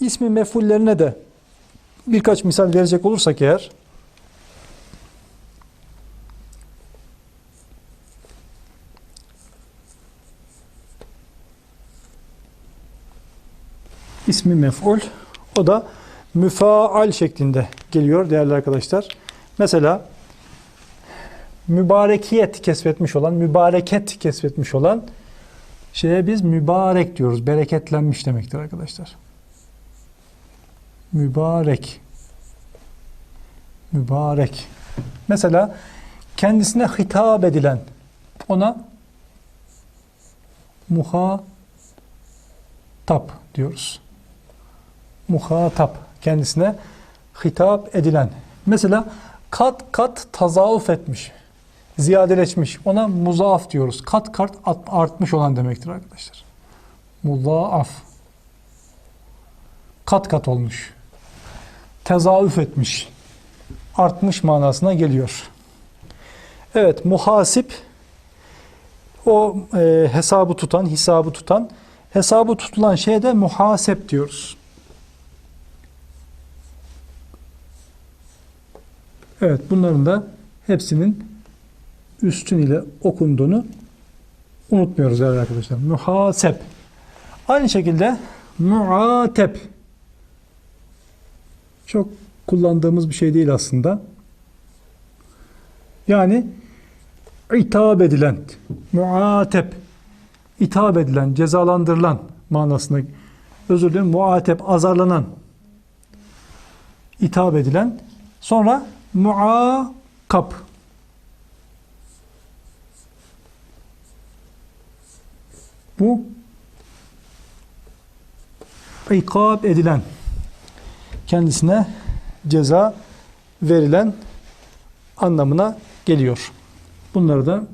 ismi mefullerine de birkaç misal verecek olursak eğer ismi mef'ul o da müfaal şeklinde geliyor değerli arkadaşlar. Mesela mübarekiyet kesbetmiş olan, mübareket kesbetmiş olan şeye biz mübarek diyoruz. Bereketlenmiş demektir arkadaşlar. Mübarek. Mübarek. Mesela kendisine hitap edilen ona muhatap diyoruz. Muhatap kendisine hitap edilen. Mesela kat kat tazavuf etmiş. Ziyadeleşmiş. Ona muzaaf diyoruz. Kat kat art- artmış olan demektir arkadaşlar. Muzaaf. Kat kat olmuş. Tezavüf etmiş. Artmış manasına geliyor. Evet, muhasip o e, hesabı tutan, hisabı tutan, hesabı tutulan şeye de muhasep diyoruz. Evet, bunların da hepsinin üstün ile okunduğunu unutmuyoruz değerli arkadaşlar. Muhasep. Aynı şekilde muatep. Çok kullandığımız bir şey değil aslında. Yani hitap edilen, muatep, hitap edilen, cezalandırılan manasında özür dilerim, muatep, azarlanan, hitap edilen, sonra muakap, bu ikab edilen, kendisine ceza verilen anlamına geliyor. Bunları da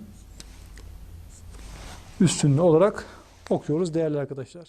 üstünlü olarak okuyoruz değerli arkadaşlar.